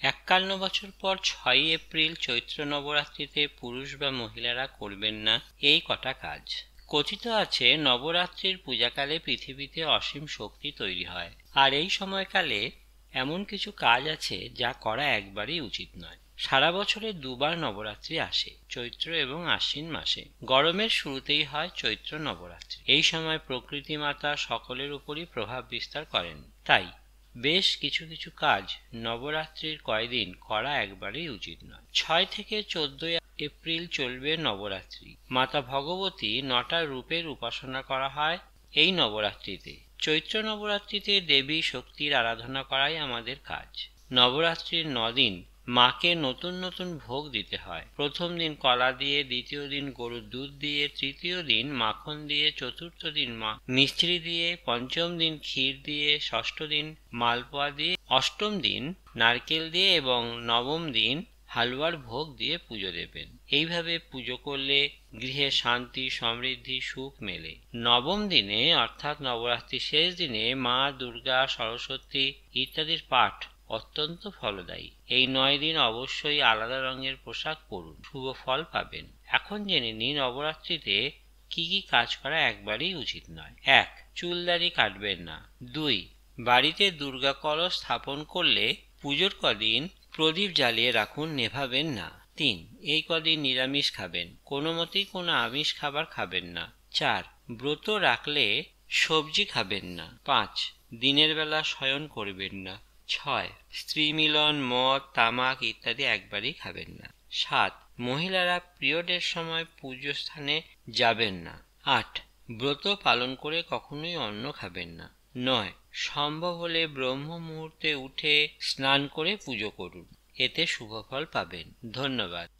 একান্ন বছর পর ছয়ই এপ্রিল চৈত্র নবরাত্রিতে পুরুষ বা মহিলারা করবেন না এই কটা কাজ। কথিত আছে, নবরাত্রির পূজাকালে পৃথিবীতে অসীম শক্তি তৈরি হয়। আর এই সময়কালে এমন কিছু কাজ আছে যা করা একবারই উচিত নয়। সারা বছরে দুবার নবরাত্রি আসে, চৈত্র এবং আশ্বিন মাসে। গরমের শুরুতেই হয় চৈত্র নবরাত্রি। এই সময় প্রকৃতি মাতা সকলের উপরই প্রভাব বিস্তার করেন। তাই বেশ কিছু কিছু কাজ নবরাত্রির কয়দিন করা একবারেই উচিত নয়। ছয় থেকে চোদ্দই এপ্রিল চলবে নবরাত্রি। মাতা ভগবতী নটা রূপের উপাসনা করা হয় এই নবরাত্রিতে। চৈত্র নবরাত্রিতে দেবী শক্তির আরাধনা করাই আমাদের কাজ। নবরাত্রির নদিন মাকে নতুন নতুন ভোগ দিতে হয়। প্রথম দিন কলা দিয়ে, দ্বিতীয় দিন গরুর দুধ দিয়ে, তৃতীয় দিন মাখন দিয়ে, চতুর্থ দিন মা মিস্ত্রি দিয়ে, পঞ্চম দিন ক্ষীর দিয়ে, ষষ্ঠ দিন মালপোয়া দিয়ে, অষ্টম দিন নারকেল দিয়ে এবং নবম দিন হালুয়ার ভোগ দিয়ে পুজো দেবেন। এইভাবে পুজো করলে গৃহে শান্তি, সমৃদ্ধি, সুখ মেলে। নবম দিনে অর্থাৎ নবরাত্রির শেষ দিনে মা দুর্গা, সরস্বতী ইত্যাদির পাঠ অত্যন্ত ফলদায়ী। এই নয় দিন অবশ্যই আলাদা রঙের পোশাক পরুন, শুভ ফল পাবেন। এখন জেনে নিন নবরাত্রিতে কি কি কাজ করা একবারই উচিত নয়। এক চুলদারি কাটবেন না। দুই, বাড়িতে দুর্গা কলস স্থাপন করলে পুজোর কদিন প্রদীপ জ্বালিয়ে রাখুন, নেভাবেন না। তিন, এই কদিন নিরামিষ খাবেন, কোনো মতেই কোনো আমিষ খাবার খাবেন না। চার, ব্রত রাখলে সবজি খাবেন না। পাঁচ, দিনের বেলা শয়ন করবেন না। ছয় স্ত্রী মিলন মদ, তামাক ইত্যাদি একবারই খাবেন না। সাত, মহিলারা পিরিয়ডের সময় পুজো স্থানে যাবেন না। আট, ব্রত পালন করে কখনোই অন্ন খাবেন না। নয়, সম্ভব হলে ব্রহ্ম মুহূর্তে উঠে স্নান করে পুজো করুন। এতে শুভফল পাবেন। ধন্যবাদ।